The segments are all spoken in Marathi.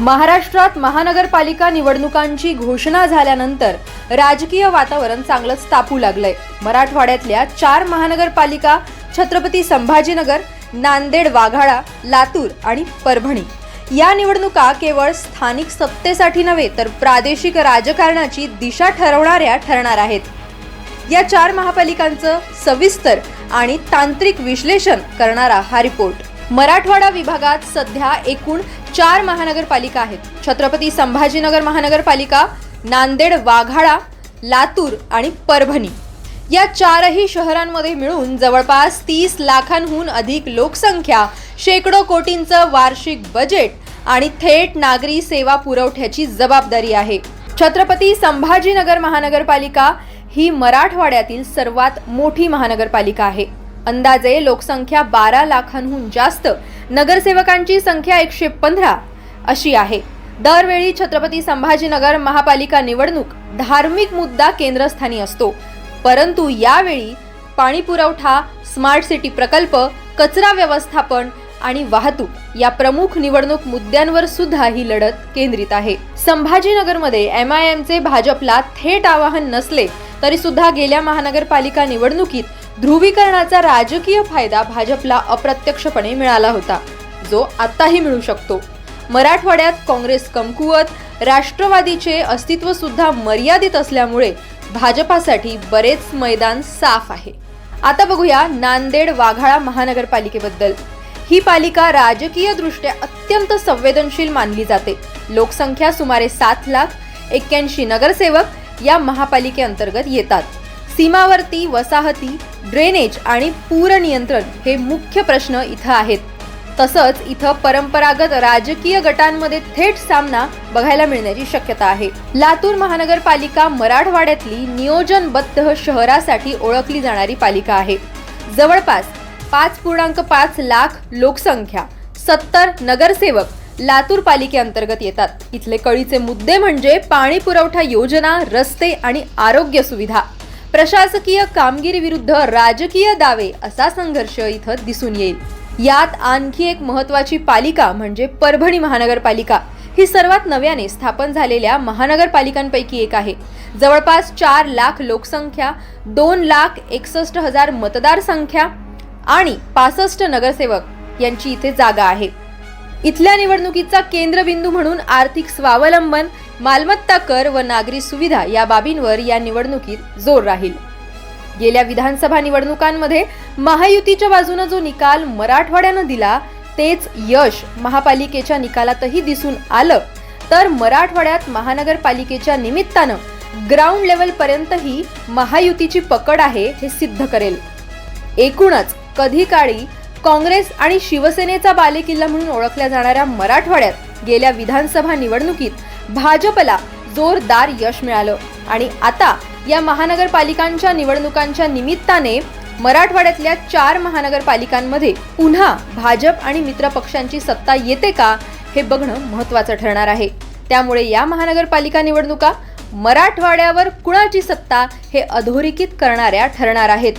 महाराष्ट्रात महानगरपालिका निवडणुकांची घोषणा झाल्यानंतर राजकीय वातावरण चांगलंच तापू लागलंय. मराठवाड्यातल्या चार महानगरपालिका छत्रपती संभाजीनगर नांदेड वाघाळा लातूर आणि परभणी. या निवडणुका केवळ स्थानिक सत्तेसाठी नव्हे तर प्रादेशिक राजकारणाची दिशा ठरवणाऱ्या ठरणार आहेत. या चार महापालिकांचं सविस्तर आणि तांत्रिक विश्लेषण करणारा हा रिपोर्ट. मराठवाडा विभागात सध्या एकूण चार महानगरपालिका आहेत. छत्रपती संभाजीनगर महानगरपालिका नांदेड वाघाळा लातूर आणि परभणी. या चारही शहरांमध्ये मिळून जवळपास तीस लाखांहून अधिक लोकसंख्या शेकडो कोटींचं वार्षिक बजेट आणि थेट नागरी सेवा पुरवठ्याची जबाबदारी आहे. छत्रपती संभाजीनगर महानगरपालिका ही मराठवाड्यातील सर्वात मोठी महानगरपालिका आहे. अंदाजे लोकसंख्या बारा लाखांहून जास्त नगरसेवकांची संख्या एकशे पंधरा अशी आहे. दरवेळी छत्रपती संभाजीनगर महापालिका निवडणूक धार्मिक मुद्दा केंद्रस्थानी असतो. परंतु यावेळी पाणी पुरवठा स्मार्ट सिटी प्रकल्प कचरा व्यवस्थापन आणि वाहतूक या प्रमुख निवडणूक मुद्द्यांवर सुद्धा ही लढत केंद्रित आहे. संभाजीनगरमध्ये एम आय एमचे भाजपला थेट आवाहन नसले तरी सुद्धा गेल्या महानगरपालिका निवडणुकीत ध्रुवीकरणाचा राजकीय फायदा भाजपला अप्रत्यक्षपणे मिळाला होता जो आताही मिळू शकतो. मराठवाड्यात काँग्रेस कमकुवत राष्ट्रवादीचे अस्तित्व सुद्धा मर्यादित असल्यामुळे भाजपासाठी बरेच मैदान साफ आहे. आता बघूया नांदेड वाघाळा महानगरपालिकेबद्दल. ही पालिका राजकीय दृष्ट्या अत्यंत संवेदनशील मानली जाते. लोकसंख्या सुमारे सात लाख एक्क्याऐंशी नगरसेवक या महापालिकेअंतर्गत येतात. सीमावर्ती वसाहती ड्रेनेज आणि पूर नियंत्रण हे मुख्य प्रश्न इथं आहेत. तसंच इथं परंपरागत राजकीय गटांमध्ये थेट सामना बघायला मिळण्याची शक्यता आहे. लातूर महानगरपालिका मराठवाड्यातली नियोजनबद्ध शहरासाठी ओळखली जाणारी पालिका आहे. जवळपास पाच पूर्णांक पाच लाख लोकसंख्या सत्तर नगरसेवक लातूर पालिकेअंतर्गत येतात. इथले कळीचे मुद्दे म्हणजे पाणी पुरवठा योजना रस्ते आणि आरोग्य सुविधा. प्रशासकीय कामगिरी विरुद्ध राजकीय दावे असा संघर्ष इथं दिसून येईल. यात आणखी एक महत्वाची पालिका म्हणजे परभणी महानगरपालिका. ही सर्वात नव्याने स्थापन झालेल्या महानगरपालिकांपैकी एक आहे. जवळपास चार लाख लोकसंख्या दोन लाख एकसष्ट हजार मतदारसंख्या आणि पासष्ट नगरसेवक यांची इथे जागा आहे. इथल्या निवडणुकीचा केंद्रबिंदू म्हणून आर्थिक स्वावलंबन मालमत्ता कर व नागरी सुविधा या बाबींवर या निवडणुकीत जोर राहील. गेल्या विधानसभा निवडणुकांमध्ये महायुतीच्या बाजूने जो निकाल मराठवाड्यानं दिला तेच यश महापालिकेच्या निकालातही दिसून आलं. तर मराठवाड्यात महानगरपालिकेच्या निमित्तानं ग्राउंड लेवल पर्यंतही महायुतीची पकड आहे हे सिद्ध करेल. एकूणच कधी काळी काँग्रेस आणि शिवसेनेचा बालेकिल्ला म्हणून ओळखल्या जाणाऱ्या मराठवाड्यात गेल्या विधानसभा निवडणुकीत भाजपला जोरदार यश मिळालं. आणि आता या महानगरपालिकांच्या निवडणुकांच्या निमित्ताने मराठवाड्यातल्या चार महानगरपालिकांमध्ये पुन्हा भाजप आणि मित्र पक्षांची सत्ता येते का हे बघणं महत्त्वाचं ठरणार आहे. त्यामुळे या महानगरपालिका निवडणुका मराठवाड्यावर कुणाची सत्ता हे अधोरेखित करणाऱ्या ठरणार आहेत.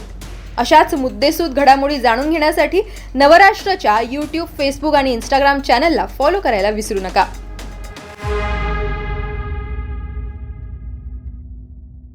अशाच मुद्देसूद घडामोडी जाणून घेण्यासाठी नवराष्ट्रच्या यूट्यूब फेसबुक आणि इंस्टाग्राम चॅनलला फॉलो करायला विसरू नका.